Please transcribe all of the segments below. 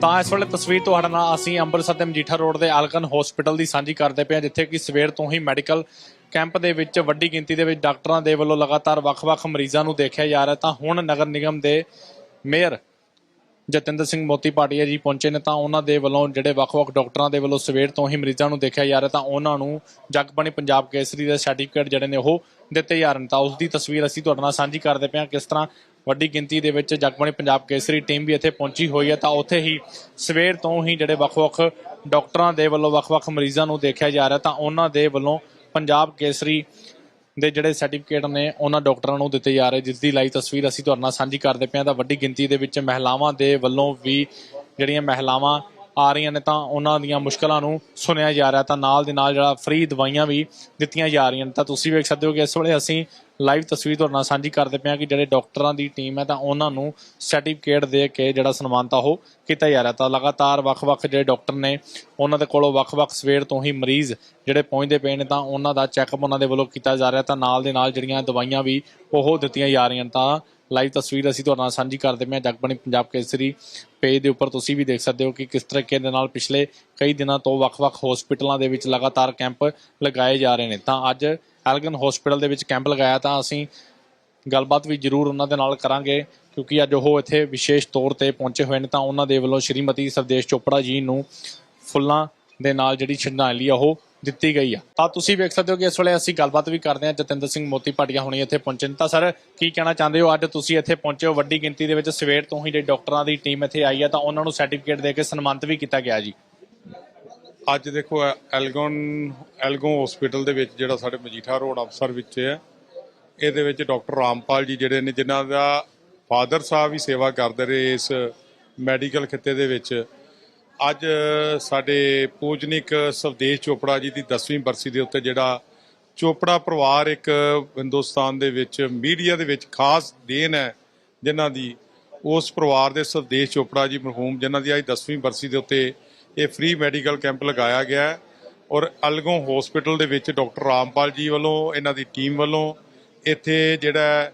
ਤਾਂ ਇਸ ਵੇਲੇ ਤਸਵੀਰ ਤੁਹਾਡੇ ਨਾਲ ਅਸੀਂ ਅੰਮ੍ਰਿਤਸਰ ਦੇ ਮਜੀਠਾ ਰੋਡ ਦੇ ਐਲਕਨ ਹਸਪੀਟਲ ਦੀ ਸਾਂਝੀ ਕਰਦੇ ਪਏ ਹਾਂ, ਜਿੱਥੇ ਕਿ ਸਵੇਰ ਤੋਂ ਹੀ ਮੈਡੀਕਲ ਕੈਂਪ ਦੇ ਵਿੱਚ ਵੱਡੀ ਗਿਣਤੀ ਦੇ ਵਿੱਚ ਡਾਕਟਰਾਂ ਦੇ ਵੱਲੋਂ ਲਗਾਤਾਰ ਵੱਖ-ਵੱਖ ਮਰੀਜ਼ਾਂ ਨੂੰ ਦੇਖਿਆ ਜਾ ਰਿਹਾ ਤਾਂ ਹੁਣ ਨਗਰ ਨਿਗਮ ਦੇ ਮੇਅਰ ਜਤਿੰਦਰ ਸਿੰਘ ਮੋਤੀ ਭਾਟੀਆ ਜੀ ਪਹੁੰਚੇ ਨੇ ਤਾਂ ਉਹਨਾਂ ਦੇ ਵੱਲੋਂ ਜਿਹੜੇ ਵੱਖ-ਵੱਖ ਡਾਕਟਰਾਂ ਦੇ ਵੱਲੋਂ ਸਵੇਰ ਤੋਂ ਹੀ ਮਰੀਜ਼ਾਂ ਨੂੰ ਦੇਖਿਆ ਜਾ ਰਿਹਾ ਤਾਂ ਉਹਨਾਂ ਨੂੰ ਜਗਬਾਣੀ ਪੰਜਾਬ ਕੇਸਰੀ ਦੇ ਸਰਟੀਫਿਕੇਟ ਜਿਹੜੇ ਨੇ ਉਹ ਦਿੱਤੇ ਜਾ ਰਹੇ ਨੇ। ਤਾਂ ਉਸ ਦੀ ਤਸਵੀਰ ਅਸੀਂ ਤੁਹਾਡੇ ਨਾਲ ਸਾਂਝੀ ਕਰਦੇ ਪਏ ਹਾਂ ਕਿਸ ਤਰ੍ਹਾਂ ਵੱਡੀ ਗਿਣਤੀ ਦੇ ਵਿੱਚ ਜਗਬਾਣੀ ਪੰਜਾਬ ਕੇਸਰੀ ਟੀਮ ਵੀ ਇੱਥੇ ਪਹੁੰਚੀ ਹੋਈ ਹੈ ਤਾਂ ਉੱਥੇ ਹੀ ਸਵੇਰ ਤੋਂ ਹੀ ਜਿਹੜੇ ਵੱਖ-ਵੱਖ ਡਾਕਟਰਾਂ ਦੇ ਵੱਲੋਂ ਵੱਖ-ਵੱਖ ਮਰੀਜ਼ਾਂ ਨੂੰ ਦੇਖਿਆ ਜਾ ਰਿਹਾ ਤਾਂ ਉਹਨਾਂ ਦੇ ਵੱਲੋਂ ਪੰਜਾਬ ਕੇਸਰੀ ਦੇ ਜਿਹੜੇ ਸਰਟੀਫਿਕੇਟ ਨੇ, ਉਹਨਾਂ ਡਾਕਟਰਾਂ ਨੂੰ ਦਿੱਤੇ ਜਾ ਰਹੇ ਜਿਸ ਦੀ ਲਾਈਵ ਤਸਵੀਰ ਅਸੀਂ ਤੁਹਾਡੇ ਨਾਲ ਸਾਂਝੀ ਕਰਦੇ ਪਏ ਹਾਂ। ਤਾਂ ਵੱਡੀ ਗਿਣਤੀ ਦੇ ਵਿੱਚ ਮਹਿਲਾਵਾਂ ਦੇ ਵੱਲੋਂ ਵੀ ਜਿਹੜੀਆਂ ਮਹਿਲਾਵਾਂ ਆ ਰਹੀਆਂ ਨੇ ਤਾਂ ਉਹਨਾਂ ਦੀਆਂ ਮੁਸ਼ਕਲਾਂ ਨੂੰ ਸੁਣਿਆ ਜਾ ਰਿਹਾ ਤਾਂ ਨਾਲ ਦੇ ਨਾਲ ਜਿਹੜਾ ਫ੍ਰੀ ਦਵਾਈਆਂ ਵੀ ਦਿੱਤੀਆਂ ਜਾ ਰਹੀਆਂ ਨੇ। ਤਾਂ ਤੁਸੀਂ ਵੇਖ ਸਕਦੇ ਹੋ ਕਿ ਇਸ ਵੇਲੇ ਅਸੀਂ ਲਾਈਵ ਤਸਵੀਰ ਤੁਹਾਡੇ ਨਾਲ ਸਾਂਝੀ ਕਰਦੇ ਪਏ ਹਾਂ ਕਿ ਜਿਹੜੇ ਡਾਕਟਰਾਂ ਦੀ ਟੀਮ ਹੈ ਤਾਂ ਉਹਨਾਂ ਨੂੰ ਸਰਟੀਫਿਕੇਟ ਦੇ ਕੇ ਜਿਹੜਾ ਸਨਮਾਨਤਾ ਉਹ ਕੀਤਾ ਜਾ ਰਿਹਾ। ਤਾਂ ਲਗਾਤਾਰ ਵੱਖ-ਵੱਖ ਜਿਹੜੇ ਡਾਕਟਰ ਨੇ, ਉਹਨਾਂ ਦੇ ਕੋਲੋਂ ਵੱਖ-ਵੱਖ ਸਵੇਰ ਤੋਂ ਹੀ ਮਰੀਜ਼ ਜਿਹੜੇ ਪਹੁੰਚਦੇ ਪਏ ਨੇ ਤਾਂ ਉਹਨਾਂ ਦਾ ਚੈੱਕਅਪ ਉਹਨਾਂ ਦੇ ਵੱਲੋਂ ਕੀਤਾ ਜਾ ਰਿਹਾ। ਤਾਂ ਨਾਲ ਦੇ ਨਾਲ ਜਿਹੜੀਆਂ ਦਵਾਈਆਂ ਵੀ ਉਹ ਦਿੱਤੀਆਂ ਜਾ ਰਹੀਆਂ ਨੇ ਤਾਂ ਲਾਈਵ ਤਸਵੀਰ ਅਸੀਂ ਤੁਹਾਡੇ ਨਾਲ ਸਾਂਝੀ ਕਰਦੇ ਪਏ ਹਾਂ ਜਗਬਾਣੀ ਪੰਜਾਬ ਕੇਸਰੀ ਪੇਜ ਦੇ ਉੱਪਰ। ਤੁਸੀਂ ਵੀ ਦੇਖ ਸਕਦੇ ਹੋ ਕਿ ਕਿਸ ਤਰੀਕੇ ਦੇ ਨਾਲ ਪਿਛਲੇ ਕਈ ਦਿਨਾਂ ਤੋਂ ਵੱਖ-ਵੱਖ ਹਸਪੀਟਲਾਂ ਦੇ ਵਿੱਚ ਲਗਾਤਾਰ ਕੈਂਪ ਲਗਾਏ ਜਾ ਰਹੇ ਨੇ। ਤਾਂ ਅੱਜ ਐਲਗਨ ਹਸਪੀਟਲ ਦੇ ਵਿੱਚ ਕੈਂਪ ਲਗਾਇਆ ਤਾਂ ਅਸੀਂ ਗੱਲਬਾਤ ਵੀ ਜ਼ਰੂਰ ਉਹਨਾਂ ਦੇ ਨਾਲ ਕਰਾਂਗੇ ਕਿਉਂਕਿ ਅੱਜ ਉਹ ਇੱਥੇ ਵਿਸ਼ੇਸ਼ ਤੌਰ ਤੇ ਪਹੁੰਚੇ ਹੋਏ ਨੇ। ਤਾਂ ਉਹਨਾਂ ਦੇ ਵੱਲੋਂ ਸ਼੍ਰੀਮਤੀ ਸਰਦੇਸ਼ ਚੋਪੜਾ ਜੀ ਨੂੰ ਫੁੱਲਾਂ ਦੇ ਨਾਲ ਜਿਹੜੀ ਸ਼ਰਧਾਂਜਲੀ ਆ ਉਹ ਦਿੱਤੀ ਗਈ ਆ। ਤਾਂ ਤੁਸੀਂ ਵੇਖ ਸਕਦੇ ਹੋ ਕਿ ਇਸ ਵੇਲੇ ਅਸੀਂ ਗੱਲਬਾਤ ਵੀ ਕਰਦੇ ਹਾਂ ਜਤਿੰਦਰ ਸਿੰਘ ਮੋਤੀ ਭਾਟੀਆ ਹੁਣੀ ਇੱਥੇ ਪਹੁੰਚੇ ਨੇ ਤਾਂ ਸਰ, ਕੀ ਕਹਿਣਾ ਚਾਹੁੰਦੇ ਹੋ? ਅੱਜ ਤੁਸੀਂ ਇੱਥੇ ਪਹੁੰਚੇ ਹੋ, ਵੱਡੀ ਗਿਣਤੀ ਦੇ ਵਿੱਚ ਸਵੇਰ ਤੋਂ ਹੀ ਜਿਹੜੇ ਡਾਕਟਰਾਂ ਦੀ ਟੀਮ ਇੱਥੇ ਆਈ ਹੈ ਤਾਂ ਉਹਨਾਂ ਨੂੰ ਸਰਟੀਫਿਕੇਟ ਦੇ ਕੇ ਸਨਮਾਨਿਤ ਵੀ ਕੀਤਾ ਗਿਆ ਜੀ। ਅੱਜ ਦੇਖੋ ਐਲਗਨ ਐਲਗੋ ਹਸਪੀਟਲ ਦੇ ਵਿੱਚ ਜਿਹੜਾ ਸਾਡੇ ਮਜੀਠਾ ਰੋਡ ਅਫਸਰ ਵਿੱਚ ਹੈ ਇਹਦੇ ਵਿੱਚ ਡਾਕਟਰ ਰਾਮਪਾਲ ਜੀ ਜਿਹੜੇ ਨੇ, ਜਿਨ੍ਹਾਂ ਦਾ ਫਾਦਰ ਸਾਹਿਬ ਵੀ ਸੇਵਾ ਕਰਦੇ ਰਹੇ ਇਸ ਮੈਡੀਕਲ ਖਿੱਤੇ ਦੇ ਵਿੱਚ ਅੱਜ ਸਾਡੇ ਪੂਜਨਿਕ ਸਵਦੇਸ਼ ਚੋਪੜਾ ਜੀ ਦੀ 10ਵੀਂ ਬਰਸੀ ਦੇ ਉੱਤੇ ਜਿਹੜਾ ਚੋਪੜਾ ਪਰਿਵਾਰ ਇੱਕ ਹਿੰਦੁਸਤਾਨ ਦੇ ਵਿੱਚ ਮੀਡੀਆ ਦੇ ਵਿੱਚ ਖਾਸ ਦੇਣ ਹੈ, ਜਿਨ੍ਹਾਂ ਦੀ, ਉਸ ਪਰਿਵਾਰ ਦੇ ਸਵਦੇਸ਼ ਚੋਪੜਾ ਜੀ ਮਰਹੂਮ, ਜਿਨ੍ਹਾਂ ਦੀ ਅੱਜ 10ਵੀਂ ਬਰਸੀ ਦੇ ਉੱਤੇ ਇਹ ਫ੍ਰੀ ਮੈਡੀਕਲ ਕੈਂਪ ਲਗਾਇਆ ਗਿਆ ਹੈ। ਔਰ ਅਲਗੋਂ ਹਸਪੀਟਲ ਦੇ ਵਿੱਚ ਡਾਕਟਰ ਰਾਮਪਾਲ ਜੀ ਵੱਲੋਂ, ਇਹਨਾਂ ਦੀ ਟੀਮ ਵੱਲੋਂ ਇੱਥੇ ਜਿਹੜਾ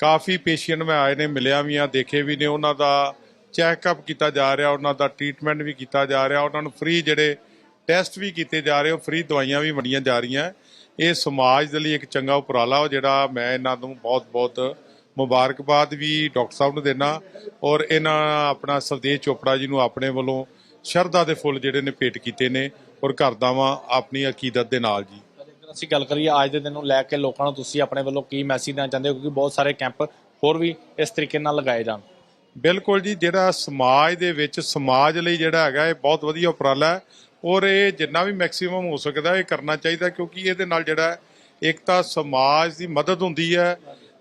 ਕਾਫੀ ਪੇਸ਼ੈਂਟ ਮੈਂ ਆਏ ਨੇ, ਮਿਲਿਆ ਵੀ ਆ ਦੇਖੇ ਵੀ ਨੇ ਉਹਨਾਂ ਦਾ ਚੈੱਕਅਪ ਕੀਤਾ ਜਾ ਰਿਹਾ, ਉਹਨਾਂ ਦਾ ਟ੍ਰੀਟਮੈਂਟ ਵੀ ਕੀਤਾ ਜਾ ਰਿਹਾ, ਉਹਨਾਂ ਨੂੰ ਫ੍ਰੀ ਜਿਹੜੇ ਟੈਸਟ ਵੀ ਕੀਤੇ ਜਾ ਰਹੇ, ਉਹ ਫ੍ਰੀ ਦਵਾਈਆਂ ਵੀ ਵੰਡੀਆਂ ਜਾ ਰਹੀਆਂ। ਇਹ ਸਮਾਜ ਦੇ ਲਈ ਇੱਕ ਚੰਗਾ ਉਪਰਾਲਾ ਉਹ ਜਿਹੜਾ ਮੈਂ ਇਹਨਾਂ ਨੂੰ ਬਹੁਤ-ਬਹੁਤ ਮੁਬਾਰਕਬਾਦ ਵੀ ਡਾਕਟਰ ਸਾਹਿਬ ਨੂੰ ਦੇਣਾ ਔਰ ਇਹਨਾਂ ਆਪਣਾ ਸਵਦੇਸ਼ ਚੋਪੜਾ ਜੀ ਨੂੰ ਆਪਣੇ ਵੱਲੋਂ ਸ਼ਰਧਾ ਦੇ ਫੁੱਲ ਜਿਹੜੇ ਨੇ ਭੇਟ ਕੀਤੇ ਨੇ ਔਰ ਕਰਦਾ ਵਾਂ ਆਪਣੀ ਅਕੀਦਤ ਦੇ ਨਾਲ ਜੀ। ਅਸੀਂ ਗੱਲ ਕਰੀਏ ਅੱਜ ਦੇ ਦਿਨ ਨੂੰ ਲੈ ਕੇ ਲੋਕਾਂ ਨੂੰ ਤੁਸੀਂ ਆਪਣੇ ਵੱਲੋਂ ਕੀ ਮੈਸੇਜ ਦੇਣਾ ਚਾਹੁੰਦੇ ਹੋ? ਕਿਉਂਕਿ ਬਹੁਤ ਸਾਰੇ ਕੈਂਪ ਹੋਰ ਵੀ ਇਸ ਤਰੀਕੇ ਨਾਲ ਲਗਾਏ ਜਾਣ। ਬਿਲਕੁਲ ਜੀ, ਜਿਹੜਾ ਸਮਾਜ ਦੇ ਵਿੱਚ, ਸਮਾਜ ਲਈ ਜਿਹੜਾ ਹੈਗਾ, ਇਹ ਬਹੁਤ ਵਧੀਆ ਉਪਰਾਲਾ ਹੈ। ਔਰ ਇਹ ਜਿੰਨਾ ਵੀ ਮੈਕਸਿਮਮ ਹੋ ਸਕਦਾ, ਇਹ ਕਰਨਾ ਚਾਹੀਦਾ, ਕਿਉਂਕਿ ਇਹਦੇ ਨਾਲ ਜਿਹੜਾ ਇੱਕ ਤਾਂ ਸਮਾਜ ਦੀ ਮਦਦ ਹੁੰਦੀ ਹੈ।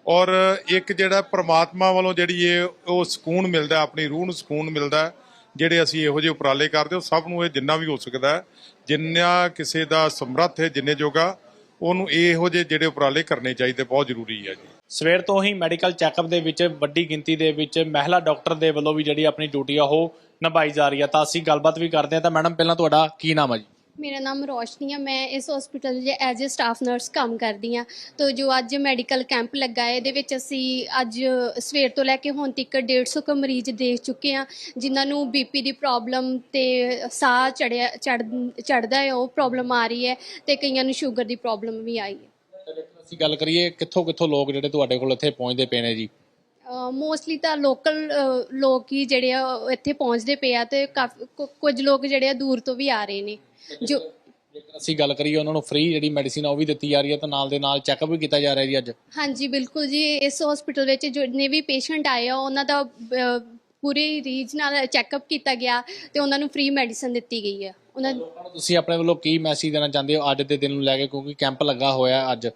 ਔਰ ਇੱਕ ਜਿਹੜਾ ਪ੍ਰਮਾਤਮਾ ਵੱਲੋਂ ਜਿਹੜੀ ਇਹ, ਉਹ ਸਕੂਨ ਮਿਲਦਾ, ਆਪਣੀ ਰੂਹ ਨੂੰ ਸਕੂਨ ਮਿਲਦਾ, ਜਿਹੜੇ ਅਸੀਂ ਇਹੋ ਜਿਹੇ ਉਪਰਾਲੇ ਕਰਦੇ ਹਾਂ ਸਭ ਨੂੰ ਇਹ ਜਿੰਨਾ ਵੀ ਹੋ ਸਕਦਾ ਜਿੰਨਾ ਕਿਸੇ ਦਾ ਸਮਰੱਥ ਹੈ, ਜਿੰਨੇ ਜੋਗਾ, ਉਹਨੂੰ ਇਹੋ ਜਿਹੇ ਜਿਹੜੇ ਉਪਰਾਲੇ ਕਰਨੇ ਚਾਹੀਦੇ, ਬਹੁਤ ਜ਼ਰੂਰੀ ਹੈ ਜੀ। ਸਵੇਰ ਤੋਂ ਹੀ ਮੈਡੀਕਲ ਚੈੱਕਅਪ ਦੇ ਵਿੱਚ ਵੱਡੀ ਗਿਣਤੀ ਦੇ ਵਿੱਚ ਮਹਿਲਾ ਡਾਕਟਰ ਦੇ ਵੱਲੋਂ ਵੀ ਜਿਹੜੀ ਆਪਣੀ ਡਿਊਟੀ ਆ ਉਹ ਨਿਭਾਈ ਜਾ ਰਹੀ ਹੈ ਤਾਂ ਅਸੀਂ ਗੱਲਬਾਤ ਵੀ ਕਰਦੇ ਹਾਂ। ਤਾਂ ਮੈਡਮ, ਪਹਿਲਾਂ ਤੁਹਾਡਾ ਕੀ ਨਾਮ ਹੈ ਜੀ? ਮੇਰਾ ਨਾਮ ਰੋਸ਼ਨੀ ਹੈ ਮੈਂ ਇਸ ਹਸਪੀਟਲ 'ਚ ਐਜ਼ ਅ ਸਟਾਫ ਨਰਸ ਕੰਮ ਕਰਦੀ ਹਾਂ। ਤੋ ਜੋ ਅੱਜ ਮੈਡੀਕਲ ਕੈਂਪ ਲੱਗਾ ਹੈ, ਇਹਦੇ ਵਿੱਚ ਅਸੀਂ ਅੱਜ ਸਵੇਰ ਤੋਂ ਲੈ ਕੇ ਹੁਣ ਤੱਕ 150 ਕੁ ਮਰੀਜ਼ ਦੇਖ ਚੁੱਕੇ ਹਾਂ, ਜਿਨ੍ਹਾਂ ਨੂੰ ਬੀਪੀ ਦੀ ਪ੍ਰੋਬਲਮ ਤੇ ਸਾਹ ਚੜਿਆ ਚੜਦਾ ਹੈ, ਉਹ ਪ੍ਰੋਬਲਮ ਆ ਰਹੀ ਹੈ ਤੇ ਕਈਆਂ ਨੂੰ ਸ਼ੂਗਰ ਦੀ ਪ੍ਰੋਬਲਮ ਵੀ ਆਈ ਹੈ। ਅਸੀਂ ਗੱਲ ਕਰੀਏ ਕਿੱਥੋਂ ਕਿੱਥੋਂ ਲੋਕ ਜਿਹੜੇ ਤੁਹਾਡੇ ਕੋਲ ਇੱਥੇ ਪਹੁੰਚਦੇ ਪਏ ਨੇ ਜੀ? ਮੋਸਟਲੀ ਤਾਂ ਲੋਕਲ ਲੋਕ ਹੀ ਜਿਹੜੇ ਆ ਉਹ ਇੱਥੇ ਪਹੁੰਚਦੇ ਪਏ ਆ ਤੇ ਕਾਫੀ ਕੁ- ਕੁਝ ਲੋਕ ਜਿਹੜੇ ਆ ਦੂਰ ਤੋਂ ਵੀ ਆ ਰਹੇ ਨੇ। ਜੋ ਜੇਕਰ ਅਸੀਂ ਗੱਲ ਕਰੀਏ ਉਹਨਾਂ ਨੂੰ ਫ੍ਰੀ ਜਿਹੜੀ ਮੈਡੀਸਿਨ ਆ ਉਹ ਵੀ ਦਿੱਤੀ ਜਾ ਰਹੀ ਹੈ ਤਾਂ ਨਾਲ ਦੇ ਨਾਲ ਚੈੱਕਅਪ ਵੀ ਕੀਤਾ ਜਾ ਰਿਹਾ ਜੀ ਅੱਜ। ਹਾਂਜੀ ਬਿਲਕੁਲ ਜੀ। ਇਸ ਹਸਪੀਟਲ ਵਿੱਚ ਜਿੰਨੇ ਵੀ ਪੇਸ਼ੈਂਟ ਆਏ ਆ ਉਹਨਾਂ ਦਾ ਪੂਰੀ ਰੀਜ ਨਾਲ ਚੈੱਕਅਪ ਕੀਤਾ ਗਿਆ ਤੇ ਉਹਨਾਂ ਨੂੰ ਫ੍ਰੀ ਮੈਡੀਸਨ ਦਿੱਤੀ ਗਈ ਹੈ ਉਹਨਾਂ ਲੋਕਾਂ ਨੂੰ ਤੁਸੀਂ ਆਪਣੇ ਵੱਲੋਂ ਕੀ ਮੈਸੇਜ ਦੇਣਾ ਚਾਹੁੰਦੇ ਹੋ ਅੱਜ ਦੇ ਦਿਨ ਨੂੰ ਲੈ ਕੇ? ਕਿਉਂਕਿ ਕੈਂਪ ਲੱਗਾ ਹੋਇਆ ਅੱਜ।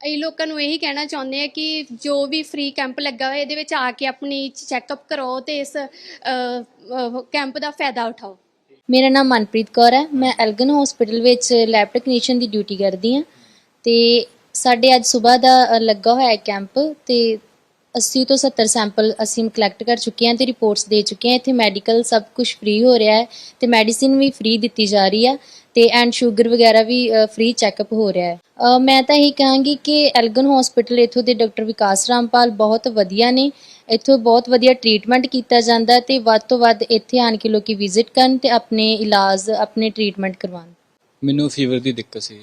ਅਸੀਂ ਲੋਕਾਂ ਨੂੰ ਇਹੀ ਕਹਿਣਾ ਚਾਹੁੰਦੇ ਆ ਕਿ ਜੋ ਵੀ ਫ੍ਰੀ ਕੈਂਪ ਲੱਗਾ ਹੋਇਆ, ਇਹਦੇ ਵਿੱਚ ਆ ਕੇ ਆਪਣੀ ਚੈੱਕਅਪ ਕਰੋ ਤੇ ਇਸ ਕੈਂਪ ਦਾ ਫਾਇਦਾ ਉਠਾਓ। ਮੇਰਾ ਨਾਮ ਮਨਪ੍ਰੀਤ ਕੌਰ ਹੈ। ਮੈਂ ਐਲਗਨ ਹਸਪੀਟਲ ਵਿੱਚ ਲੈਬ ਟੈਕਨੀਸ਼ੀਅਨ ਦੀ ਡਿਊਟੀ ਕਰਦੀ ਹਾਂ ਤੇ ਸਾਡੇ ਅੱਜ ਸਵੇਰ ਦਾ ਲੱਗਾ ਹੋਇਆ ਹੈ ਕੈਂਪ ਤੇ 80 ਤੋਂ 70 ਸੈਂਪਲ ਅਸੀਂ ਕਲੈਕਟ ਕਰ ਚੁੱਕੇ ਹਾਂ ਤੇ ਰਿਪੋਰਟਸ ਦੇ ਚੁੱਕੇ ਹਾਂ। ਇੱਥੇ ਮੈਡੀਕਲ ਸਭ ਕੁਝ ਫ੍ਰੀ ਹੋ ਰਿਹਾ ਹੈ ਤੇ ਮੈਡੀਸਿਨ ਵੀ ਫ੍ਰੀ ਦਿੱਤੀ ਜਾ ਰਹੀ ਹੈ ਤੇ ਐਂਡ ਸ਼ੂਗਰ ਵਗੈਰਾ ਵੀ ਫ੍ਰੀ ਚੈੱਕਅਪ ਹੋ ਰਿਹਾ ਹੈ। ਮੈਂ ਤਾਂ ਇਹੀ ਕਹਾਂਗੀ ਕਿ ਐਲਗਨ ਹਸਪੀਟਲ ਇਥੋਂ ਦੇ ਡਾਕਟਰ ਵਿਕਾਸ ਰਾਮਪਾਲ ਬਹੁਤ ਵਧੀਆ ਨੇ। ਇੱਥੋਂ ਬਹੁਤ ਵਧੀਆ ਟ੍ਰੀਟਮੈਂਟ ਕੀਤਾ ਜਾਂਦਾ ਤੇ ਵੱਧ ਤੋਂ ਵੱਧ ਇੱਥੇ ਆਣ ਕੇ ਲੋਕੀ ਵਿਜ਼ਿਟ ਕਰਨ ਤੇ ਆਪਣੇ ਇਲਾਜ, ਆਪਣੇ ਟ੍ਰੀਟਮੈਂਟ ਕਰਵਾਉਣ। ਮੈਨੂੰ ਫੀਵਰ ਦੀ ਦਿੱਕਤ ਸੀ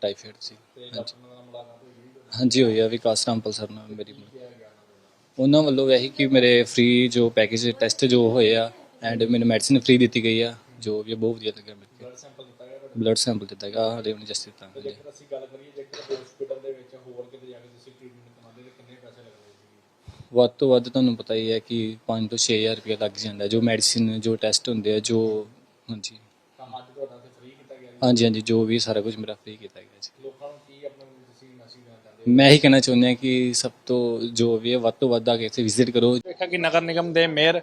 ਟਾਈਫਾਇਡ ਸੀ। ਹਾਂਜੀ। ਹਾਂਜੀ, ਹੋਈ ਵਿਕਾਸ ਰਾਮਪਾਲ ਸਰ ਨਾਲ ਮੇਰੀ ਉਹਨਾਂ ਵੱਲੋਂ ਇਹੀ ਕਿ ਮੇਰੇ ਫ੍ਰੀ ਜੋ ਪੈਕੇਜ ਟੈਸਟ ਜੋ ਹੋਏ ਆ ਐਂਡ ਮੈਨੂੰ ਮੈਡੀਸਿਨ ਫ੍ਰੀ ਦਿੱਤੀ ਗਈ ਆ ਜੋ ਵੀ ਬਹੁਤ ਵਧੀਆ ਲੱਗਿਆ ਮੈਨੂੰ ਬਲੱਡ ਸੈਂਪਲ ਦਿੱਤਾ ਗਿਆ ਬਲੱਡ ਸੈਂਪਲ ਦਿੱਤਾ ਗਿਆ ਹਲੇ ਉਹਨੇ ਜਸਟ ਦਿੱਤਾ ਹਾਂਜੀ। ਅਸੀਂ ਗੱਲ ਕਰੀਏ ਜੇਕਰ ਹਸਪੀਟਲ ਦੇ ਵਿੱਚ ਹੋਰ ਕਿਤੇ ਜਾ ਕੇ ਤੁਸੀਂ ਟ੍ਰੀਟਮੈਂਟ ਕਰਾਉਂਦੇ ਤੇ ਕਿੰਨੇ ਪੈਸੇ ਲੱਗਦੇ ਸੀ ਵੱਧ ਤੋਂ ਵੱਧ ਤੁਹਾਨੂੰ ਪਤਾ ਹੀ ਹੈ ਕਿ 5 ਤੋਂ 6000 ਰੁਪਏ ਲੱਗ ਜਾਂਦਾ ਜੋ ਮੈਡੀਸਿਨ ਜੋ ਟੈਸਟ ਹੁੰਦੇ ਆ ਜੋ ਹਾਂਜੀ। ਤਾਂ ਅੱਜ ਤੁਹਾਡਾ ਤੇ ਫ੍ਰੀ ਕੀਤਾ ਗਿਆ ਜੀ? ਹਾਂਜੀ ਹਾਂਜੀ ਜੋ ਵੀ ਸਾਰਾ ਕੁਝ ਮੇਰਾ ਫ੍ਰੀ ਕੀਤਾ ਗਿਆ ਜੀ। ਲੋਕਾਂ ਨੂੰ ਕੀ ਆਪਣਾ ਤੁਸੀਂ ਮੈਸੇਜ ਦੇਣਾ ਚਾਹੁੰਦੇ ਮੈਂ ਇਹੀ ਕਹਿਣਾ ਚਾਹੁੰਦਾ ਕਿ ਸਭ ਤੋਂ ਜੋ ਵੀ ਹੈ ਵੱਧ ਤੋਂ ਵੱਧ ਆ ਕੇ ਇੱਥੇ ਵਿਜ਼ਿਟ ਕਰੋ। ਵੇਖਿਆ ਕਿ ਨਗਰ ਨਿਗਮ ਦੇ ਮੇਅਰ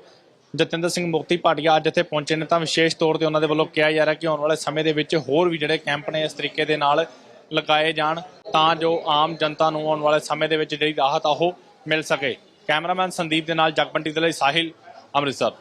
ਜਤਿੰਦਰ ਸਿੰਘ ਮੁਕਤੀ ਭਾਟੀਆ ਅੱਜ ਇੱਥੇ ਪਹੁੰਚੇ ਨੇ ਤਾਂ ਵਿਸ਼ੇਸ਼ ਤੌਰ ਤੇ ਉਹਨਾਂ ਦੇ ਵੱਲੋਂ ਕਿਹਾ ਜਾ ਰਿਹਾ ਕਿ ਆਉਣ ਵਾਲੇ ਸਮੇਂ ਦੇ ਵਿੱਚ ਹੋਰ ਵੀ ਜਿਹੜੇ ਕੈਂਪ ਨੇ ਇਸ ਤਰੀਕੇ ਦੇ ਨਾਲ ਲਗਾਏ ਜਾਣ ਤਾਂ ਜੋ ਆਮ ਜਨਤਾ ਨੂੰ ਆਉਣ ਵਾਲੇ ਸਮੇਂ ਦੇ ਵਿੱਚ ਜਿਹੜੀ ਰਾਹਤ ਆ ਉਹ ਮਿਲ ਸਕੇ। ਕੈਮਰਾਮੈਨ ਸੰਦੀਪ ਦੇ ਨਾਲ ਜਗਬੰਟੀ ਦੇ ਲਈ ਸਾਹਿਲ ਅੰਮ੍ਰਿਤਸਰ।